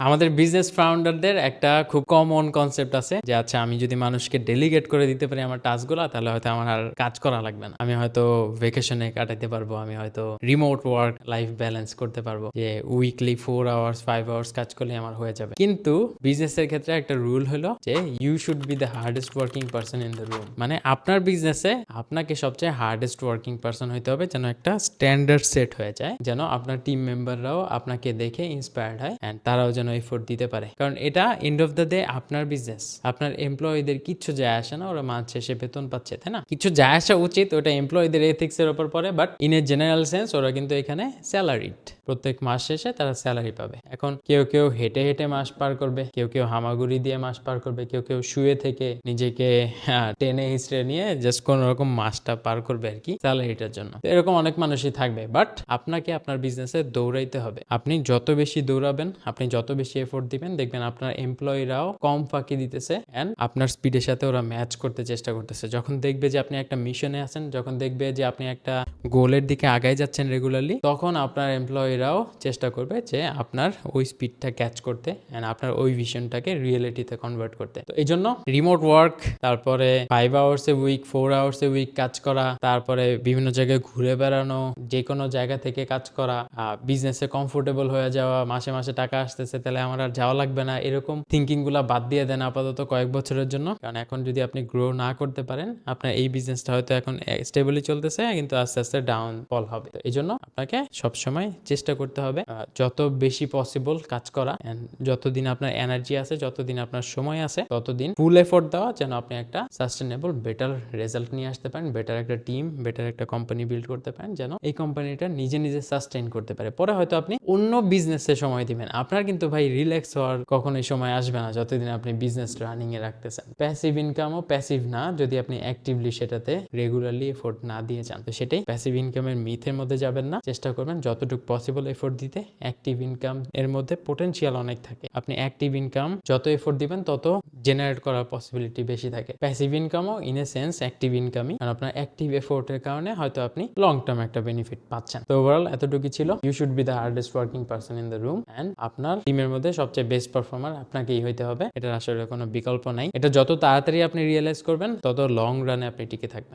আমাদের বিজনেস ফাউন্ডারদের একটা খুব কমন কনসেপ্ট আছে যে আচ্ছা আমি যদি মানুষকে ডেলিগেট করে দিতে পারি আমার টাস্কগুলো তাহলে হয়তো আমার আর কাজ করা লাগবে না। আমি হয়তো ভেকেশনে কাটাতে পারব, আমি হয়তো রিমোট ওয়ার্ক লাইফ ব্যালেন্স করতে পারব। যে weekly four hours five hours কাজ করলে আমার হয়ে যাবে। কিন্তু বিজনেসের ক্ষেত্রে একটা রুল হলো যে you should be the hardest working person in the room মানে আপনার বিজনেসে আপনাকে সবচেয়ে হার্ডেস্ট ওয়ার্কিং পার্সন হইতে হবে যেন একটা স্ট্যান্ডার্ড সেট হয়ে যায়, যেন আপনার টিম মেম্বাররাও আপনাকে দেখে ইন্সপায়ার্ড হয় অ্যান্ড তারাও যেন এফোর্ট দিতে পারে। কারণ এটা এন্ড অফ দ্য ডে আপনার বিজনেস আপনার এমপ্লয়ীদের কিচ্ছু যায় আসে না ওরা মাস শেষে বেতন পাচ্ছে তাই না? কিছু যায় আসা উচিত ওটা এমপ্লয়ীদের এথিক্স এর উপর পড়ে but in a general sense ওরা কিন্তু এখানে স্যালারিড প্রত্যেক মাস শেষে তারা স্যালারি পাবে। এখন কেউ কেউ হেঁটে হেঁটে মাস পার করবে কেউ কেউ হামাগুড়ি দিয়ে মাস পার করবে কেউ কেউ শুয়ে থেকে নিজেকে হ্যাঁ, টেনে হিসড়ে নিয়ে জাস্ট কোন রকম মাসটা পার করবে আর কি স্যালারিটার জন্য। এরকম অনেক মানুষই থাকবে বাট আপনাকে আপনার বিজনেসে দৌড়াইতে হবে। আপনি যত বেশি দৌড়াবেন আপনি যত বেশি এফোর্ট দিবেন। দেখবেন আপনার এমপ্লয়িরাও কম ফাঁকি দিতেছে অ্যান্ড আপনার স্পিডের সাথে ওরা ম্যাচ করতে চেষ্টা করতেছে। যখন দেখবে যে আপনি একটা মিশনে আছেন, যখন দেখবে যে আপনি একটা গোলের দিকে আগায় যাচ্ছেন রেগুলারলি তখন আপনার এমপ্লয়িরাও চেষ্টা করবে যে আপনার ওই স্পিডটা ক্যাচ করতে অ্যান্ড আপনার ওই ভিশনটাকে রিয়েলিটিতে কনভার্ট করতে। তো এই জন্য রিমোট ওয়ার্ক তারপরে five hours a week four hours a week কাজ করা, তারপরে বিভিন্ন জায়গায় ঘুরে বেড়ানো যে কোনো জায়গা থেকে কাজ করা বিজনেসে কমফোর্টেবল হয়ে যাওয়া, মাসে মাসে টাকা আসতেছে তাহলে আমার আর যাওয়া লাগবে না। এরকম থিঙ্কিংগুলা বাদ দিয়ে দেন আপাতত কয়েক বছরের জন্য। কারণ এখন যদি আপনি গ্রো না করতে পারেন, আপনার এই বিজনেসটা হয়তো এখন স্টেবলি চলতেছে, কিন্তু আস্তে আস্তে ডাউন ফল হবে। এই জন্য আপনাকে সবসময় চেষ্টা করতে হবে যত বেশি পসিবল কাজ করা যতদিন আপনার এনার্জি আছে, যতদিন আপনার সময় আছে, ততদিন ফুল এফোর্ট দেওয়া যেন আপনি একটা সাস্টেনেবল বেটার রেজাল্ট নিয়ে আসতে পারেন বেটার একটা টিম বেটার একটা কোম্পানি বিল্ড করতে পারেন, যেন এই কোম্পানিটা নিজে নিজে সাস্টেইন করতে পারে। পরে হয়তো আপনি অন্য বিজনেসে সময় দিবেন। আপনার কিন্তু ভাই রিল্যাক্স হওয়ার কখনোই সময় আসবে না যতদিন আপনি বিজনেস রানিং এ রাখতেছেন। প্যাসিভ ইনকামও প্যাসিভ না, যদি আপনি অ্যাক্টিভলি সেটাতে রেগুলারলি এফোর্ট না দিয়ে যান। তো সেটাই প্যাসিভ ইনকামের মিথের মধ্যে যাবেন না। চেষ্টা করবেন যতটুকু পসিবল এফোর্ট দিতে। অ্যাক্টিভ ইনকাম এর মধ্যে পোটেনশিয়াল অনেক থাকে। আপনি অ্যাক্টিভ ইনকাম যত এফোর্ট দিবেন, তত জেনারেট করার পসিবিলিটি বেশি থাকে। প্যাসিভ ইনকামও ইন এ সেন্স অ্যাক্টিভ ইনকামই আর আপনার অ্যাক্টিভ এফোর্টের কারণে হয়তো আপনি লং টার্ম একটা বেনিফিট পাচ্ছেন। তো ওভারঅল এতটুকু ছিল। You should be the hardest working person in the room and আপনার টিমের মধ্যে সবচেয়ে বেস্ট পারফর্মার আপনাকেই হইতে হবে। এটা আসলে কোনো বিকল্প নাই। এটা যত তাড়াতাড়ি আপনি রিয়েলাইজ করবেন, তত লং রানে আপনি টিকে থাকবেন।